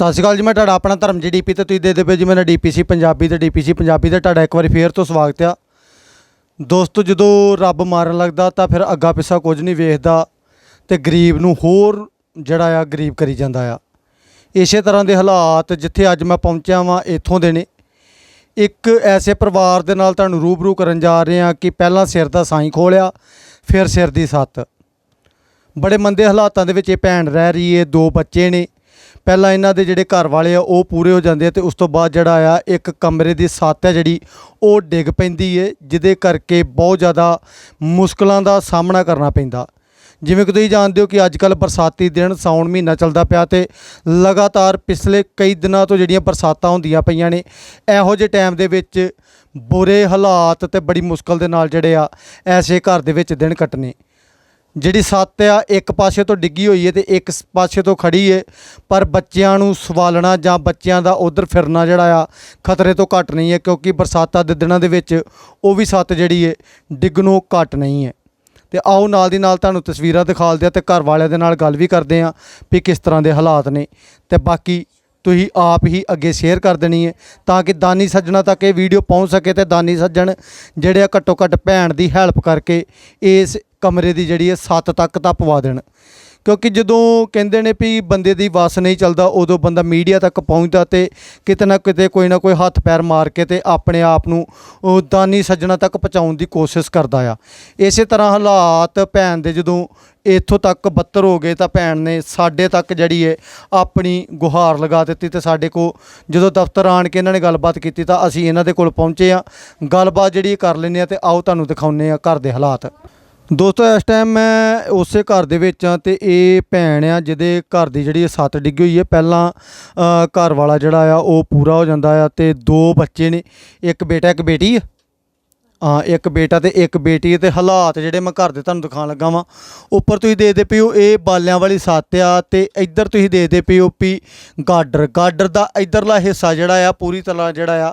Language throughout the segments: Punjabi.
ਸਤਿ ਸ਼੍ਰੀ ਅਕਾਲ ਜੀ, ਮੈਂ ਤੁਹਾਡਾ ਆਪਣਾ ਧਰਮ ਜੀ ਡੀਪੀ ਤੇ ਤੁਸੀਂ ਦੇ ਦੇਵੇ ਜੀ, ਮੇਰਾ ਡੀਪੀਸੀ ਪੰਜਾਬੀ ਤੇ ਡੀਪੀਸੀ ਪੰਜਾਬੀ ਤੇ ਤੁਹਾਡਾ ਇੱਕ ਵਾਰੀ ਫੇਰ ਤੋਂ ਸਵਾਗਤ ਆ। ਦੋਸਤੋ, ਜਦੋਂ ਰੱਬ ਮਾਰਨ ਲੱਗਦਾ ਤਾਂ ਫਿਰ ਅੱਗਾ ਪਿੱਛਾ ਕੁਝ ਨਹੀਂ ਵੇਖਦਾ ਤੇ ਗਰੀਬ ਨੂੰ ਹੋਰ ਜਿਹੜਾ ਆ ਗਰੀਬ ਕਰੀ ਜਾਂਦਾ ਆ। ਇਸੇ ਤਰ੍ਹਾਂ ਦੇ ਹਾਲਾਤ ਜਿੱਥੇ ਅੱਜ ਮੈਂ ਪਹੁੰਚਿਆ ਵਾਂ, ਇੱਥੋਂ ਦੇ ਨੇ। ਇੱਕ ਐਸੇ ਪਰਿਵਾਰ ਦੇ ਨਾਲ ਤੁਹਾਨੂੰ ਰੂਬਰੂ ਕਰਨ ਜਾ ਰਹੇ ਹਾਂ ਕਿ ਪਹਿਲਾਂ ਸਿਰ ਦਾ ਸਾਈਂ ਖੋਲਿਆ, ਫਿਰ ਸਿਰ ਦੀ ਸੱਤ। ਬੜੇ ਮੰਦੇ ਹਾਲਾਤਾਂ ਦੇ ਵਿੱਚ ਇਹ ਭੈਣ ਰਹਿ ਰਹੀ ਏ, ਦੋ ਬੱਚੇ ਨੇ। ਪਹਿਲਾਂ ਇਹਨਾਂ ਦੇ ਜਿਹੜੇ ਘਰ ਵਾਲੇ ਆ, ਉਹ ਪੂਰੇ ਹੋ ਜਾਂਦੇ ਆ ਤੇ ਉਸ ਤੋਂ ਬਾਅਦ ਜਿਹੜਾ ਆ, ਇੱਕ ਕਮਰੇ ਦੀ ਸੱਤ ਹੈ ਜਿਹੜੀ, ਉਹ ਡਿੱਗ ਪੈਂਦੀ ਏ, ਜਿਹਦੇ ਕਰਕੇ ਬਹੁਤ ਜ਼ਿਆਦਾ ਮੁਸ਼ਕਲਾਂ ਦਾ ਸਾਹਮਣਾ ਕਰਨਾ ਪੈਂਦਾ। ਜਿਵੇਂ ਕਿ ਤੁਸੀਂ ਜਾਣਦੇ ਹੋ ਕਿ ਅੱਜ ਕੱਲ ਬਰਸਾਤੀ ਦਿਨ ਸਾਉਣ ਮਹੀਨਾ ਚੱਲਦਾ ਪਿਆ ਤੇ ਲਗਾਤਾਰ ਪਿਛਲੇ ਕਈ ਦਿਨਾਂ ਤੋਂ ਜਿਹੜੀਆਂ ਬਰਸਾਤਾਂ ਹੁੰਦੀਆਂ ਪਈਆਂ ਨੇ, ਇਹੋ ਜਿਹੇ ਟਾਈਮ ਦੇ ਵਿੱਚ ਬੁਰੇ ਹਾਲਾਤ ਤੇ ਬੜੀ ਮੁਸ਼ਕਲ ਦੇ ਨਾਲ ਜਿਹੜੇ ਆ, ਐਸੇ ਘਰ ਦੇ ਵਿੱਚ ਦਿਨ ਕੱਟਣੇ। ਜਿਹੜੀ ਸੱਤ ਆ, ਇੱਕ ਪਾਸੇ ਤੋਂ ਡਿੱਗੀ ਹੋਈ ਹੈ ਤੇ ਇੱਕ ਪਾਸੇ ਤੋਂ ਖੜੀ ਹੈ ਪਰ ਬੱਚਿਆਂ ਨੂੰ ਸਵਾਲਣਾ ਜਾਂ ਬੱਚਿਆਂ ਦਾ ਉਧਰ ਫਿਰਨਾ ਜਿਹੜਾ ਆ, ਖਤਰੇ ਤੋਂ ਘੱਟ ਨਹੀਂ ਹੈ ਕਿਉਂਕਿ ਬਰਸਾਤਾਂ ਦੇ ਦਿਨਾਂ ਦੇ ਵਿੱਚ ਉਹ ਵੀ ਸੱਤ ਜਿਹੜੀ ਹੈ ਡਿੱਗਣੋਂ ਘੱਟ ਨਹੀਂ ਹੈ ਤੇ ਆਓ ਨਾਲ ਦੀ ਨਾਲ ਤੁਹਾਨੂੰ ਤਸਵੀਰਾਂ ਦਿਖਾਲਦੇ ਆ ਤੇ ਘਰ ਵਾਲਿਆਂ ਦੇ ਨਾਲ ਗੱਲ ਵੀ ਕਰਦੇ ਆ ਵੀ ਕਿਸ ਤਰ੍ਹਾਂ ਦੇ ਹਾਲਾਤ ਨੇ। ਤੇ ਬਾਕੀ ਤੁਸੀਂ ਆਪ ਹੀ ਅੱਗੇ ਸ਼ੇਅਰ ਕਰ ਦੇਣੀ ਹੈ ਤਾਂ ਕਿ ਦਾਨੀ ਸੱਜਣਾ ਤੱਕ ਇਹ ਵੀਡੀਓ ਪਹੁੰਚ ਸਕੇ ਤੇ ਦਾਨੀ ਸੱਜਣ ਜਿਹੜੇ ਆ ਘੱਟੋ ਘੱਟ ਭੈਣ ਦੀ ਹੈਲਪ ਕਰਕੇ ਇਸ ਕਮਰੇ ਦੀ ਜਿਹੜੀ ਹੈ ਸੱਤ ਤੱਕ ਤਾਂ ਪਵਾ ਦੇਣ। ਕਿਉਂਕਿ ਜਦੋਂ ਕਹਿੰਦੇ ਨੇ ਵੀ ਬੰਦੇ ਦੀ ਵਸ ਨਹੀਂ ਚੱਲਦਾ, ਉਦੋਂ ਬੰਦਾ ਮੀਡੀਆ ਤੱਕ ਪਹੁੰਚਦਾ ਤੇ ਕਿਤੇ ਨਾ ਕਿਤੇ ਕੋਈ ਨਾ ਕੋਈ ਹੱਥ ਪੈਰ ਮਾਰ ਕੇ ਤੇ ਆਪਣੇ ਆਪ ਨੂੰ ਉਹ ਦਾਨੀ ਸੱਜਣਾ ਤੱਕ ਪਹੁੰਚਾਉਣ ਦੀ ਕੋਸ਼ਿਸ਼ ਕਰਦਾ ਆ। ਇਸੇ ਤਰ੍ਹਾਂ ਹਾਲਾਤ ਭੈਣ ਦੇ ਜਦੋਂ ਇੱਥੋਂ ਤੱਕ ਬੱਤਰ ਹੋ ਗਏ ਤਾਂ ਭੈਣ ਨੇ ਸਾਡੇ ਤੱਕ ਜਿਹੜੀ ਹੈ ਆਪਣੀ ਗੁਹਾਰ ਲਗਾ ਦਿੱਤੀ ਤੇ ਸਾਡੇ ਕੋ ਜਦੋਂ ਦਫ਼ਤਰ ਆਣ ਕੇ ਇਹਨਾਂ ਨੇ ਗੱਲਬਾਤ ਕੀਤੀ ਤਾਂ ਅਸੀਂ ਇਹਨਾਂ ਦੇ ਕੋਲ ਪਹੁੰਚੇ ਆ ਗੱਲਬਾਤ ਜਿਹੜੀ ਕਰ ਲੈਂਦੇ ਆ ਤੇ ਆਓ ਤੁਹਾਨੂੰ ਦਿਖਾਉਂਦੇ ਆ ਘਰ ਦੇ ਹਾਲਾਤ। ਦੋਸਤੋ, ਇਸ ਟਾਈਮ ਮੈਂ ਉਸੇ ਘਰ ਦੇ ਵਿੱਚ ਆ ਤੇ ਇਹ ਭੈਣ ਆ ਜਿਹਦੇ ਘਰ ਦੀ ਜਿਹੜੀ ਸੱਤ ਡਿੱਗੀ ਹੋਈ ਹੈ, ਪਹਿਲਾਂ ਘਰ ਵਾਲਾ ਜਿਹੜਾ ਆ, ਉਹ ਪੂਰਾ ਹੋ ਜਾਂਦਾ ਆ ਤੇ ਦੋ ਬੱਚੇ ਨੇ, ਇੱਕ ਬੇਟਾ, ਇੱਕ ਬੇਟੀ ਆ। ਇੱਕ ਬੇਟਾ ਤੇ ਇੱਕ ਬੇਟੀ ਤੇ ਹਾਲਾਤ ਜਿਹੜੇ ਮੈਂ ਘਰ ਦੇ ਤੁਹਾਨੂੰ ਦਿਖਾਉਣ ਲੱਗਾ ਵਾਂ। ਉੱਪਰ ਤੁਸੀਂ ਦੇਖਦੇ ਪਿਓ ਇਹ ਬਾਲਿਆਂ ਵਾਲੀ ਸੱਤ ਆ ਤੇ ਇੱਧਰ ਤੁਸੀਂ ਦੇਖਦੇ ਪਿਓ ਪੀ ਗਾਡਰ। ਗਾਡਰ ਦਾ ਇੱਧਰਲਾ ਹਿੱਸਾ ਜਿਹੜਾ ਆ, ਪੂਰੀ ਤਰ੍ਹਾਂ ਜਿਹੜਾ ਆ,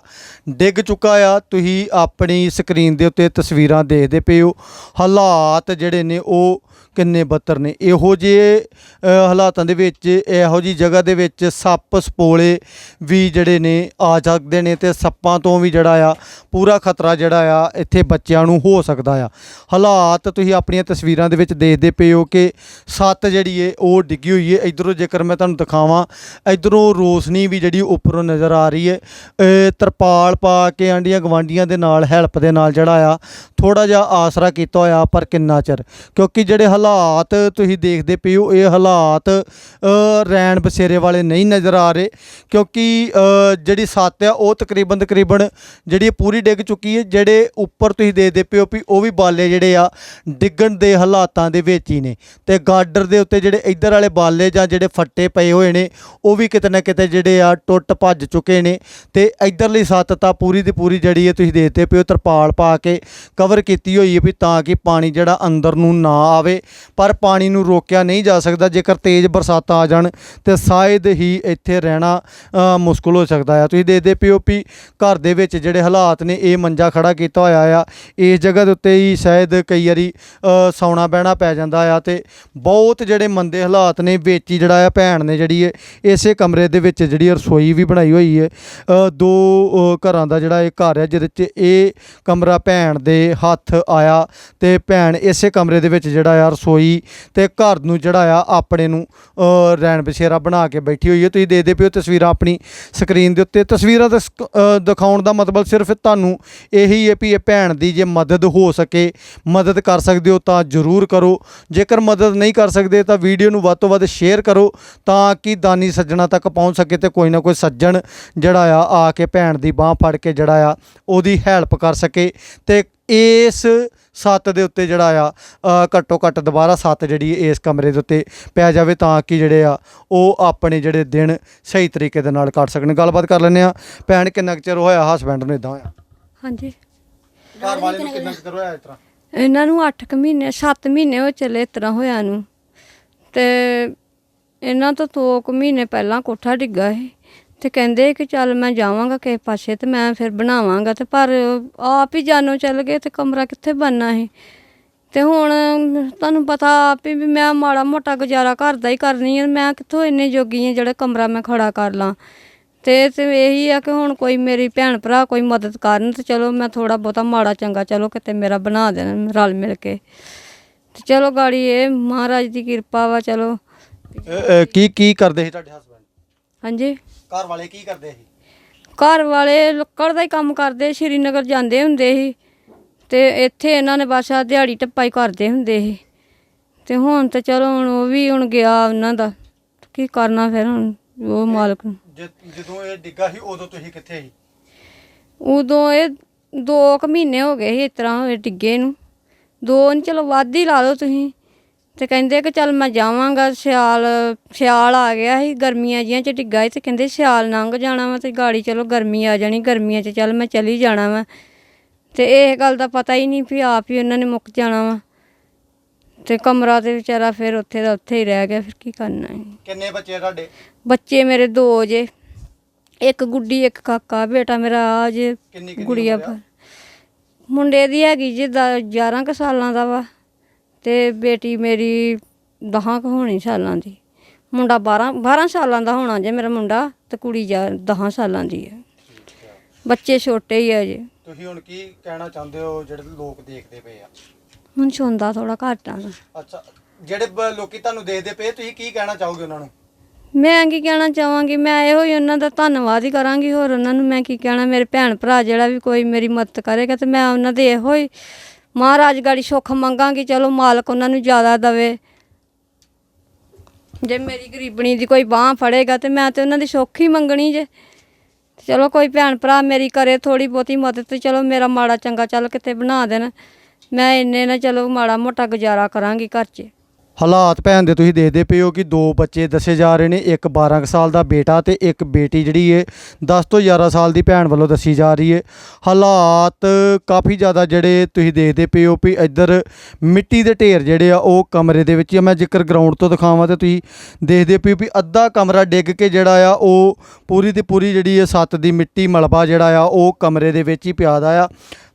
ਡਿੱਗ ਚੁੱਕਾ ਆ। ਤੁਸੀਂ ਆਪਣੀ ਸਕਰੀਨ ਦੇ ਉੱਤੇ ਤਸਵੀਰਾਂ ਦੇਖਦੇ ਪਿਓ ਹਾਲਾਤ ਜਿਹੜੇ ਨੇ ਉਹ ਕਿੰਨੇ ਬੱਤਰ ਨੇ। ਇਹੋ ਜਿਹੇ ਹਾਲਾਤਾਂ ਦੇ ਵਿੱਚ, ਇਹੋ ਜੀ ਜਗ੍ਹਾ ਦੇ ਵਿੱਚ ਸੱਪ ਸਪੋਲੇ ਵੀ ਜਿਹੜੇ ਨੇ ਆ ਸਕਦੇ ਨੇ ਤੇ ਸੱਪਾਂ ਤੋਂ ਵੀ ਜਿਹੜਾ ਆ, ਪੂਰਾ ਖਤਰਾ ਜਿਹੜਾ ਆ ਇੱਥੇ ਬੱਚਿਆਂ ਨੂੰ ਹੋ ਸਕਦਾ ਆ। ਹਾਲਾਤ ਤੁਸੀਂ ਆਪਣੀਆਂ ਤਸਵੀਰਾਂ ਦੇ ਵਿੱਚ ਦੇਖਦੇ ਪਏ ਹੋ ਕਿ ਸੱਤ ਜਿਹੜੀ ਏ ਉਹ ਡਿੱਗੀ ਹੋਈ ਏ। ਇਧਰੋਂ ਜੇਕਰ ਮੈਂ ਤੁਹਾਨੂੰ ਦਿਖਾਵਾਂ ਇਧਰੋਂ ਰੋਸ਼ਨੀ ਵੀ ਜਿਹੜੀ ਉੱਪਰੋਂ ਨਜ਼ਰ ਆ ਰਹੀ ਏ। ਤਰਪਾਲ ਪਾ ਕੇ ਆਂਡੀਆਂ ਗਵਾਂਡੀਆਂ ਦੇ ਨਾਲ ਹੈਲਪ ਦੇ ਨਾਲ ਜਿਹੜਾ ਆ ਥੋੜਾ ਜਿਹਾ ਆਸਰਾ ਕੀਤਾ ਹੋਇਆ ਪਰ ਕਿੰਨਾ ਚਿਰ। ਕਿਉਂਕਿ ਜਿਹੜੇ ਹਾਲਾਤ ਤੁਸੀਂ ਦੇਖਦੇ ਪਏ ਹੋ ਇਹ ਹਾਲਾਤ ਅ, ਰੈਣ ਬਸੇਰੇ ਵਾਲੇ ਨਹੀਂ ਨਜ਼ਰ ਆ ਰਹੇ। ਕਿਉਂਕਿ ਜਿਹੜੀ ਸੱਤ ਆ ਉਹ ਤਕਰੀਬਨ ਤਕਰੀਬਨ ਜਿਹੜੀ ਪੂਰੀ ਡਿੱਗ ਚੁੱਕੀ ਹੈ ਜਿਹੜੇ ਉੱਪਰ ਤੁਸੀਂ ਦੇਖਦੇ ਪਿਓ ਵੀ ਉਹ ਵੀ ਬਾਲੇ ਜਿਹੜੇ ਆ, ਡਿੱਗਣ ਦੇ ਹਾਲਾਤਾਂ ਦੇ ਵਿੱਚ ਹੀ ਨੇ। ਤੇ ਗਾਡਰ ਦੇ ਉੱਤੇ ਜਿਹੜੇ ਇੱਧਰ ਵਾਲੇ ਬਾਲੇ ਜਾਂ ਜਿਹੜੇ ਫੱਟੇ ਪਏ ਹੋਏ ਨੇ, ਉਹ ਵੀ ਕਿਤੇ ਨਾ ਕਿਤੇ ਜਿਹੜੇ ਆ ਟੁੱਟ ਭੱਜ ਚੁੱਕੇ ਨੇ। ਤੇ ਇੱਧਰਲੀ ਸੱਤ ਤਾਂ ਪੂਰੀ ਦੀ ਪੂਰੀ ਜਿਹੜੀ ਹੈ ਤੁਸੀਂ ਦੇਖਦੇ ਪਿਓ ਤਰਪਾਲ ਪਾ ਕੇ ਕਵਰ ਕੀਤੀ ਹੋਈ ਹੈ ਵੀ ਤਾਂ ਕਿ ਪਾਣੀ ਜਿਹੜਾ ਅੰਦਰ ਨੂੰ ਨਾ ਆਵੇ। ਪਰ ਪਾਣੀ ਨੂੰ ਰੋਕਿਆ ਨਹੀਂ ਜਾ ਸਕਦਾ, ਜੇਕਰ ਤੇਜ਼ ਬਰਸਾਤਾਂ ਆ ਜਾਣ ਤੇ ਸ਼ਾਇਦ ਹੀ ਇੱਥੇ ਰਹਿਣਾ ਮੁਸ਼ਕਲ ਹੋ ਸਕਦਾ ਆ। ਤੁਸੀਂ ਦੇਖਦੇ ਪਿਓ ਵੀ ਘਰ ਦੇ ਵਿੱਚ ਜਿਹੜੇ ਹਾਲਾਤ ਨੇ, ਇਹ ਮੰਜਾ ਖੜਾ ਕੀਤਾ ਹੋਇਆ ਆ ਇਸ ਜਗ੍ਹਾ ਦੇ ਉੱਤੇ ਹੀ ਸ਼ਾਇਦ ਕਈ ਵਾਰੀ ਸੌਣਾ ਬਹਿਣਾ ਪੈ ਜਾਂਦਾ ਆ ਤੇ ਬਹੁਤ ਜਿਹੜੇ ਮੰਦੇ ਹਾਲਾਤ ਨੇ ਵਿੱਚ ਹੀ ਜਿਹੜਾ ਆ ਭੈਣ ਨੇ ਜਿਹੜੀ ਹੈ ਇਸੇ ਕਮਰੇ ਦੇ ਵਿੱਚ ਜਿਹੜੀ ਰਸੋਈ ਵੀ ਬਣਾਈ ਹੋਈ ਹੈ ਦੋ ਘਰਾਂ ਦਾ ਜਿਹੜਾ ਇਹ ਘਰ ਹੈ ਜਿਹਦੇ 'ਚ ਇਹ ਕਮਰਾ ਭੈਣ ਦੇ ਹੱਥ ਆਇਆ ਤੇ ਭੈਣ ਇਸੇ ਕਮਰੇ ਦੇ ਵਿੱਚ ਜਿਹੜਾ ਆ ਰਸੋਈ ਤੇ ਘਰ ਨੂੰ ਜਿਹੜਾ ਆ ਆਪਣੇ ਨੂੰ ਅ, ਰੈਣ ਬਸੇਰਾ ਬਣਾ ਕੇ ਬੈਠੀ ਹੋਈ ਹੈ ਤੁਸੀਂ ਦੇਖਦੇ ਪਿਓ ਤਸਵੀਰਾਂ ਆਪਣੀ ਸਕਰੀਨ ਦੇ ਉੱਤੇ। ਤਸਵੀਰਾਂ ਦਿਸ- ਦਿਖਾਉਣ ਦਾ ਮਤਲਬ ਸਿਰਫ ਤੁਹਾਨੂੰ ਇਹੀ ਹੈ ਵੀ ਭੈਣ ਦੀ ਜੇ ਮਦਦ ਹੋ ਸਕੇ, ਮਦਦ ਕਰ ਸਕਦੇ ਹੋ ਤਾਂ ਜ਼ਰੂਰ ਕਰੋ। ਜੇਕਰ ਮਦਦ ਨਹੀਂ ਕਰ ਸਕਦੇ ਤਾਂ ਵੀਡੀਓ ਨੂੰ ਵੱਧ ਤੋਂ ਵੱਧ ਸ਼ੇਅਰ ਕਰੋ ਤਾਂ ਕਿ ਦਾਨੀ ਸੱਜਣਾ ਤੱਕ ਪਹੁੰਚ ਸਕੇ ਤੇ ਕੋਈ ਨਾ ਕੋਈ ਸੱਜਣ ਜਿਹੜਾ ਆ ਆ ਕੇ ਭੈਣ ਦੀ ਬਾਹ ਫੜ ਕੇ ਜਿਹੜਾ ਆ, ਉਹਦੀ ਹੈਲਪ ਕਰ ਸਕੇ। ਤੇ ਇਸ ਸੱਤ ਦੇ ਉੱਤੇ ਜਿਹੜਾ ਆ ਘੱਟੋ ਘੱਟ ਦੁਬਾਰਾ ਸੱਤ ਜਿਹੜੀ ਇਸ ਕਮਰੇ ਦੇ ਉੱਤੇ ਪੈ ਜਾਵੇ ਤਾਂ ਕਿ ਜਿਹੜੇ ਆ, ਉਹ ਆਪਣੇ ਜਿਹੜੇ ਦਿਨ ਸਹੀ ਤਰੀਕੇ ਦੇ ਨਾਲ ਕੱਟ ਸਕਣ। ਗੱਲਬਾਤ ਕਰ ਲੈਂਦੇ ਆ ਭੈਣ, ਕਿੰਨਾ ਕੁ ਚਿਰ ਹੋਇਆ ਹਸਬੈਂਡ ਨੂੰ ਇਦਾਂ ਹੋਇਆ? ਹਾਂਜੀ। ਘਰ ਵਾਲੇ ਨੂੰ ਕਿੰਨਾ ਚਿਰ ਹੋਇਆ ਇਸ ਤਰ੍ਹਾਂ? ਇਹਨਾਂ ਨੂੰ 8 ਕੁ ਮਹੀਨੇ 7 ਮਹੀਨੇ ਹੋ ਚੱਲੇ ਇਸ ਤਰ੍ਹਾਂ ਹੋਇਆ ਨੂੰ। ਤੇ ਇਹਨਾਂ ਤੋਂ 2 ਕੁ ਮਹੀਨੇ ਪਹਿਲਾਂ ਕੋਠਾ ਡਿੱਗਾ ਸੀ। ਤੇ ਕਹਿੰਦੇ ਕਿ ਚੱਲ ਮੈਂ ਜਾਵਾਂਗਾ ਕਿਸੇ ਪਾਸੇ ਤੇ ਮੈਂ ਫਿਰ ਬਣਾਵਾਂਗਾ ਤੇ ਪਰ ਆਪ ਹੀ ਜਾਨੋਂ ਚੱਲ ਗਏ ਤੇ ਕਮਰਾ ਕਿੱਥੇ ਬਣਨਾ ਸੀ। ਤੇ ਹੁਣ ਤੁਹਾਨੂੰ ਪਤਾ ਆਪ ਹੀ ਵੀ ਮੈਂ ਮਾੜਾ ਮੋਟਾ ਗੁਜ਼ਾਰਾ ਘਰ ਦਾ ਹੀ ਕਰਨੀ ਆ। ਮੈਂ ਕਿੱਥੋਂ ਇੰਨੇ ਜੋਗੀ ਆ ਜਿਹੜਾ ਕਮਰਾ ਮੈਂ ਖੜਾ ਕਰ ਲਾਂ। ਤੇ ਤੇ ਇਹੀ ਆ ਕਿ ਹੁਣ ਕੋਈ ਮੇਰੀ ਭੈਣ ਭਰਾ ਕੋਈ ਮਦਦ ਕਰਨ ਤੇ ਚਲੋ ਮੈਂ ਥੋੜਾ ਬਹੁਤਾ ਮਾੜਾ ਚੰਗਾ ਚਲੋ ਕਿਤੇ ਮੇਰਾ ਬਣਾ ਦੇਣ ਰਲ ਮਿਲ ਕੇ। ਤੇ ਚਲੋ ਗਾੜੀ ਇਹ ਮਹਾਰਾਜ ਦੀ ਕਿਰਪਾ ਵਾ ਚਲੋ। ਅ, ਅ, ਕੀ ਕੀ ਕਰਦੇ ਸੀ ਤੁਹਾਡੇ ਹਸਬੰਡ ਹਾਂਜੀ? ਘਰ ਵਾਲੇ ਕੀ ਕਰਦੇ ਸੀ? ਘਰ ਵਾਲੇ ਲੱਕੜ ਦਾ ਹੀ ਕੰਮ ਕਰਦੇ ਸ਼੍ਰੀਨਗਰ ਜਾਂਦੇ ਹੁੰਦੇ ਸੀ। ਤੇ ਇੱਥੇ ਇਹਨਾਂ ਨੇ ਬਸ ਦਿਹਾੜੀ ਟੱਪਾ ਹੀ ਕਰਦੇ ਹੁੰਦੇ ਸੀ। ਤੇ ਹੁਣ ਤੇ ਚਲੋ ਹੁਣ ਉਹ ਵੀ ਹੁਣ ਗਿਆ ਉਹਨਾਂ ਦਾ। ਕੀ ਕਰਨਾ ਫਿਰ ਹੁਣ ਉਹ ਮਾਲਕ ਨੂੰ। ਜਦੋਂ ਇਹ ਡਿੱਗਾ ਸੀ, ਉਦੋਂ ਤੁਸੀਂ ਕਿੱਥੇ ਸੀ? ਉਦੋਂ ਇਹ 2 ਕੁ ਮਹੀਨੇ ਹੋ ਗਏ ਸੀ, ਇਸ ਤਰ੍ਹਾਂ ਹੋਏ ਡਿੱਗੇ ਨੂੰ। ਦੋ ਨਹੀਂ, ਚਲੋ ਵੱਧ ਹੀ ਲਾ ਲਓ ਤੁਸੀਂ। ਤੇ ਕਹਿੰਦੇ ਕਿ ਚੱਲ ਮੈਂ ਜਾਵਾਂਗਾ, ਸਿਆਲ ਸਿਆਲ ਆ ਗਿਆ ਸੀ, ਗਰਮੀਆਂ ਜੀਆਂ ਚ ਡਿੱਗਾ ਸੀ ਤੇ ਕਹਿੰਦੇ ਸਿਆਲ ਲੰਘ ਜਾਣਾ ਵਾ ਤੇ ਗਾੜੀ ਚਲੋ ਗਰਮੀ ਆ ਜਾਣੀ, ਗਰਮੀਆਂ ਚ ਚੱਲ ਮੈਂ ਚਲੀ ਜਾਣਾ ਵਾ। ਤੇ ਇਹ ਗੱਲ ਦਾ ਪਤਾ ਹੀ ਨਹੀਂ ਵੀ ਆਪ ਹੀ ਉਹਨਾਂ ਨੇ ਮੁੱਕ ਜਾਣਾ ਵਾ। ਤੇ ਕਮਰਾ ਤੇ ਵਿਚਾਰਾ ਫਿਰ ਉੱਥੇ ਦਾ ਉੱਥੇ ਹੀ ਰਹਿ ਗਿਆ ਫਿਰ ਕੀ ਕਰਨਾ ਹੈ ਕਿੰਨੇ ਬੱਚੇ ਤੁਹਾਡੇ? ਬੱਚੇ ਮੇਰੇ ਦੋ ਜੇ ਇੱਕ ਗੁੱਡੀ ਇੱਕ ਕਾਕਾ ਬੇਟਾ ਮੇਰਾ ਆ ਜੇ ਕਿੰਨੀ ਕਿੰਨੀ ਗੁੜੀਆ ਉਮਰ ਆ? ਪਰ ਮੁੰਡੇ ਦੀ ਹੈਗੀ ਜੀ 11 ਕੁ ਸਾਲਾਂ ਦਾ ਵਾ ਤੇ ਬੇਟੀ ਮੇਰੀ 10 ਕੁ ਹੋਣੀ ਸਾਲਾਂ ਦੀ। ਮੁੰਡਾ 12 12 ਸਾਲਾਂ ਦਾ ਹੋਣਾ ਜੇ ਮੇਰਾ ਮੁੰਡਾ ਤੇ ਕੁੜੀ 10 ਸਾਲਾਂ ਦੀ ਹੈ ਬੱਚੇ ਛੋਟੇ ਹੀ ਆ ਜੇ। ਤੁਸੀਂ ਹੁਣ ਕੀ ਕਹਿਣਾ ਚਾਹੁੰਦੇ ਹੋ ਜਿਹੜੇ ਲੋਕ ਦੇਖਦੇ ਪਏ ਆ? ਹੁਣ ਸੁਣਦਾ ਥੋੜਾ ਘੱਟ ਆ। ਅੱਛਾ ਜਿਹੜੇ ਬ- ਲੋਕੀ ਤੁਹਾਨੂੰ ਦੇਖਦੇ ਪਏ ਤੁਸੀਂ ਕੀ ਕਹਿਣਾ ਚਾਹੋਗੇ ਉਹਨਾਂ ਨੂੰ? ਮੈਂ ਕੀ ਕਹਿਣਾ ਚਾਹਾਂਗੀ? ਮੈਂ ਇਹੋ ਹੀ ਉਹਨਾਂ ਦਾ ਧੰਨਵਾਦ ਹੀ ਕਰਾਂਗੀ ਹੋਰ ਉਹਨਾਂ ਨੂੰ ਮੈਂ ਕੀ ਕਹਿਣਾ? ਮੇਰੇ ਭੈਣ ਭਰਾ ਜਿਹੜਾ ਵੀ ਕੋਈ ਮੇਰੀ ਮਦਦ ਕਰੇਗਾ ਤੇ ਮੈਂ ਉਹਨਾਂ ਦੇ ਇਹੋ ਹੀ ਮਹਾਰਾਜ ਗਾੜੀ ਸੁੱਖ ਮੰਗਾਂਗੀ ਚਲੋ ਮਾਲਕ ਉਹਨਾਂ ਨੂੰ ਜ਼ਿਆਦਾ ਦਵੇ। ਜੇ ਮੇਰੀ ਗਰੀਬਣੀ ਦੀ ਕੋਈ ਬਾਹ ਫੜੇਗਾ ਤੇ ਮੈਂ ਤੇ ਉਹਨਾਂ ਦੀ ਸੁੱਖ ਹੀ ਮੰਗਣੀ ਜੇ। ਤੇ ਚਲੋ ਕੋਈ ਭੈਣ ਭਰਾ ਮੇਰੀ ਕਰੇ ਥੋੜੀ ਬਹੁਤੀ ਮਦਦ ਤੇ ਚਲੋ ਮੇਰਾ ਮਾੜਾ ਚੰਗਾ ਚੱਲ ਕਿਤੇ ਬਣਾ ਦੇਣ। ਮੈਂ ਇੰਨੇ ਨਾ ਚਲੋ ਮਾੜਾ ਮੋਟਾ ਗੁਜ਼ਾਰਾ ਕਰਾਂਗੀ ਘਰ 'ਚ। ਹਾਲਾਤ ਭੈਣ ਦੇ ਤੁਸੀਂ ਦੇਖਦੇ ਪਏ ਹੋ ਕਿ ਦੋ ਬੱਚੇ ਦੱਸੇ ਜਾ ਰਹੇ ਨੇ, ਇੱਕ 12 ਕੁ ਸਾਲ ਦਾ ਬੇਟਾ ਤੇ ਇੱਕ ਬੇਟੀ ਜਿਹੜੀ ਹੈ 10 ਤੋਂ 11 ਸਾਲ ਦੀ ਭੈਣ ਵੱਲੋਂ ਦੱਸੀ ਜਾ ਰਹੀ ਹੈ ਹਾਲਾਤ ਕਾਫੀ ਜ਼ਿਆਦਾ ਜਿਹੜੇ ਤੁਸੀਂ ਦੇਖਦੇ ਪਏ ਹੋ ਵੀ ਇੱਧਰ ਮਿੱਟੀ ਦੇ ਢੇਰ ਜਿਹੜੇ ਆ ਉਹ ਕਮਰੇ ਦੇ ਵਿੱਚ ਹੀ ਆ। ਮੈਂ ਜੇਕਰ ਗਰਾਊਂਡ ਤੋਂ ਦਿਖਾਵਾਂ ਤੇ ਤੁਸੀਂ ਦੇਖਦੇ ਪਏ ਹੋ ਵੀ ਅੱਧਾ ਕਮਰਾ ਡਿੱਗ ਕੇ ਜਿਹੜਾ ਆ ਉਹ ਪੂਰੀ ਦੀ ਪੂਰੀ ਜਿਹੜੀ ਹੈ ਸੱਤ ਦੀ ਮਿੱਟੀ ਮਲਬਾ ਜਿਹੜਾ ਆ ਉਹ ਕਮਰੇ ਦੇ ਵਿੱਚ ਹੀ ਪਿਆ ਦਾ ਆ।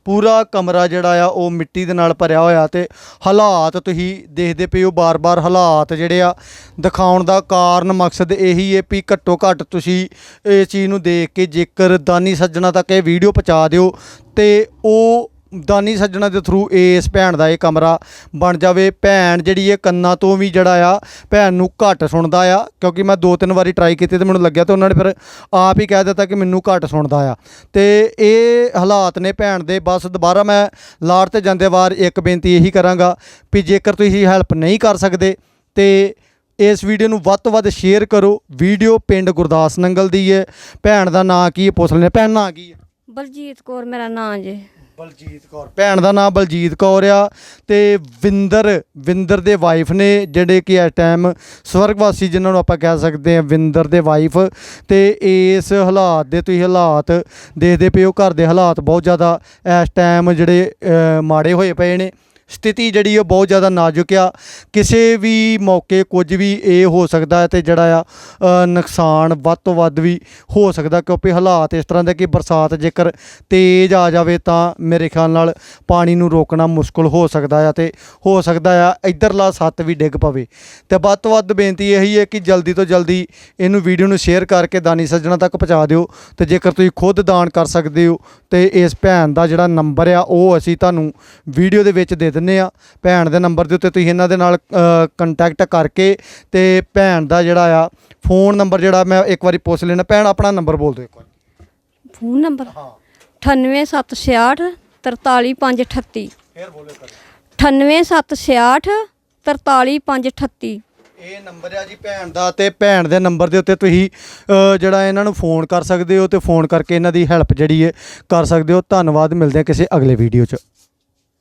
ਪੂਰਾ ਕਮਰਾ ਜਿਹੜਾ ਆ, ਉਹ ਮਿੱਟੀ ਦੇ ਨਾਲ ਭਰਿਆ ਹੋਇਆ ਤੇ ਹਾਲਾਤ ਤੁਸੀਂ ਦੇਖਦੇ ਪਏ ਹੋ, ਬਾਰ-ਬਾਰ ਹਾਲਾਤ ਜਿਹੜੇ ਆ ਦਿਖਾਉਣ ਦਾ ਕਾਰਨ, ਮਕਸਦ ਇਹੀ ਹੈ ਵੀ ਘੱਟੋ ਘੱਟ ਤੁਸੀਂ ਇਸ ਚੀਜ਼ ਨੂੰ ਦੇਖ ਕੇ ਜੇਕਰ ਦਾਨੀ ਸੱਜਣਾ ਤੱਕ ਇਹ ਵੀਡੀਓ ਪਹੁੰਚਾ ਦਿਓ ਤੇ ਉਹ ਦਾਨੀ ਸੱਜਣਾ ਦੇ ਥਰੂ ਇਸ ਭੈਣ ਦਾ ਇਹ ਕਮਰਾ ਬਣ ਜਾਵੇ। ਭੈਣ ਜਿਹੜੀ ਇਹ ਕੰਨਾਂ ਤੋਂ ਵੀ ਜਿਹੜਾ ਆ, ਭੈਣ ਨੂੰ ਘੱਟ ਸੁਣਦਾ ਆ, ਕਿਉਂਕਿ ਮੈਂ ਦੋ ਤਿੰਨ ਵਾਰੀ ਟਰਾਈ ਕੀਤੀ ਤੇ ਮੈਨੂੰ ਲੱਗਿਆ ਤੇ ਉਹਨਾਂ ਨੇ ਫਿਰ ਆਪ ਹੀ ਕਹਿ ਦਿੱਤਾ ਕਿ ਮੈਨੂੰ ਘੱਟ ਸੁਣਦਾ ਆ। ਤੇ ਇਹ ਹਾਲਾਤ ਨੇ ਭੈਣ ਦੇ। ਬਸ ਦੁਬਾਰਾ ਮੈਂ ਲਾੜ ਤੇ ਜਾਂਦੇ ਵਾਰ ਇੱਕ ਬੇਨਤੀ ਇਹੀ ਕਰਾਂਗਾ ਵੀ ਜੇਕਰ ਤੁਸੀਂ ਹੈਲਪ ਨਹੀਂ ਕਰ ਸਕਦੇ ਤੇ ਇਸ ਵੀਡੀਓ ਨੂੰ ਵੱਧ ਤੋਂ ਵੱਧ ਸ਼ੇਅਰ ਕਰੋ। ਵੀਡੀਓ ਪਿੰਡ ਗੁਰਦਾਸ ਨੰਗਲ ਦੀ ਹੈ ਭੈਣ ਦਾ ਨਾਂ ਕੀ ਹੈ? ਪੁੱਛ ਲੈਣੇ ਭੈਣ ਨਾਂ ਕੀ ਹੈ? ਬਲਜੀਤ ਕੌਰ, ਮੇਰਾ ਨਾਂ ਜੇ। ਬਲਜੀਤ ਕੌਰ। ਭੈਣ ਦਾ ਨਾਮ ਬਲਜੀਤ ਕੌਰ ਆ ਤੇ ਵਿੰਦਰ ਵਿੰਦਰ ਦੇ ਵਾਈਫ ਨੇ ਜਿਹੜੇ ਕਿ ਇਸ ਟਾਈਮ ਸਵਰਗਵਾਸੀ ਜਿਨ੍ਹਾਂ ਨੂੰ ਆਪਾਂ ਕਹਿ ਸਕਦੇ ਆ ਵਿੰਦਰ ਦੇ ਵਾਈਫ ਤੇ ਇਸ ਹਾਲਾਤ ਦੇ, ਤੁਸੀਂ ਹਾਲਾਤ ਦੇਖਦੇ ਪਏ ਹੋ, ਘਰ ਦੇ ਹਾਲਾਤ ਬਹੁਤ ਜ਼ਿਆਦਾ ਇਸ ਟਾਈਮ ਜਿਹੜੇ ਮਾੜੇ ਹੋਏ ਪਏ ਨੇ। ਸਥਿਤੀ ਜਿਹੜੀ ਉਹ ਬਹੁਤ ਜ਼ਿਆਦਾ ਨਾਜ਼ੁਕ ਆ। ਕਿਸੇ ਵੀ ਮੌਕੇ ਕੁਝ ਵੀ ਇਹ ਹੋ ਸਕਦਾ ਹੈ ਤੇ ਜਿਹੜਾ ਆ ਨੁਕਸਾਨ ਵੱਧ ਤੋਂ ਵੱਧ ਵੀ ਹੋ ਸਕਦਾ, ਕਿਉਂਕਿ ਹਾਲਾਤ ਇਸ ਤਰ੍ਹਾਂ ਦੇ ਕਿ ਬਰਸਾਤ ਜੇਕਰ ਤੇਜ਼ ਆ ਜਾਵੇ ਤਾਂ ਮੇਰੇ ਖਿਆਲ ਨਾਲ ਪਾਣੀ ਨੂੰ ਰੋਕਣਾ ਮੁਸ਼ਕਲ ਹੋ ਸਕਦਾ ਆ ਤੇ ਹੋ ਸਕਦਾ ਆ ਇਧਰਲਾ ਸੱਤ ਵੀ ਡਿੱਗ ਪਵੇ। ਤੇ ਵੱਧ ਤੋਂ ਵੱਧ ਬੇਨਤੀ ਇਹੀ ਹੈ ਕਿ ਜਲਦੀ ਤੋਂ ਜਲਦੀ ਇਹਨੂੰ ਵੀਡੀਓ ਨੂੰ ਸ਼ੇਅਰ ਕਰਕੇ ਦਾਨੀ ਸੱਜਣਾ ਤੱਕ ਪਹੁੰਚਾ ਦਿਓ ਤੇ ਜੇਕਰ ਤੁਸੀਂ ਖੁਦ ਦਾਨ ਕਰ ਸਕਦੇ ਹੋ ਤੇ ਇਸ ਭੈਣ ਦਾ ਜਿਹੜਾ ਨੰਬਰ ਆ ਉਹ ਅਸੀਂ ਤੁਹਾਨੂੰ ਵੀਡੀਓ ਦੇ ਵਿੱਚ ਦੇ ਦਿੰਨੇ ਆ। ਭੈਣ ਦੇ ਨੰਬਰ ਦੇ ਉੱਤੇ ਤੁਸੀਂ ਇਹਨਾਂ ਦੇ ਨਾਲ ਕੰਟੈਕਟ ਕਰਕੇ ਤੇ ਭੈਣ ਦਾ ਜਿਹੜਾ ਆ ਫੋਨ ਨੰਬਰ ਜਿਹੜਾ ਮੈਂ ਇੱਕ ਵਾਰੀ ਪੁੱਛ ਲੈਣਾ। ਭੈਣ ਆਪਣਾ ਨੰਬਰ ਬੋਲ ਦਿਓ ਇੱਕ ਵਾਰੀ। ਫੋਨ ਨੰਬਰ ਹਾਂ। 98766 43538 ਫੇਰ ਬੋਲੋ ਇੱਕ 98766 43538 ਇਹ ਨੰਬਰ ਆ ਜੀ ਭੈਣ ਦਾ ਤੇ ਭੈਣ ਦੇ ਨੰਬਰ ਦੇ ਉੱਤੇ ਤੁਸੀਂ ਅ, ਜਿਹੜਾ ਇਹਨਾਂ ਨੂੰ ਫੋਨ ਕਰ ਸਕਦੇ ਹੋ ਤੇ ਫੋਨ ਕਰਕੇ ਇਹਨਾਂ ਦੀ ਹੈਲਪ ਜਿਹੜੀ ਹੈ ਕਰ ਸਕਦੇ ਹੋ। ਧੰਨਵਾਦ ਮਿਲਦੇ ਹਾਂ ਕਿਸੇ ਅਗਲੇ ਵੀਡੀਓ 'ਚ।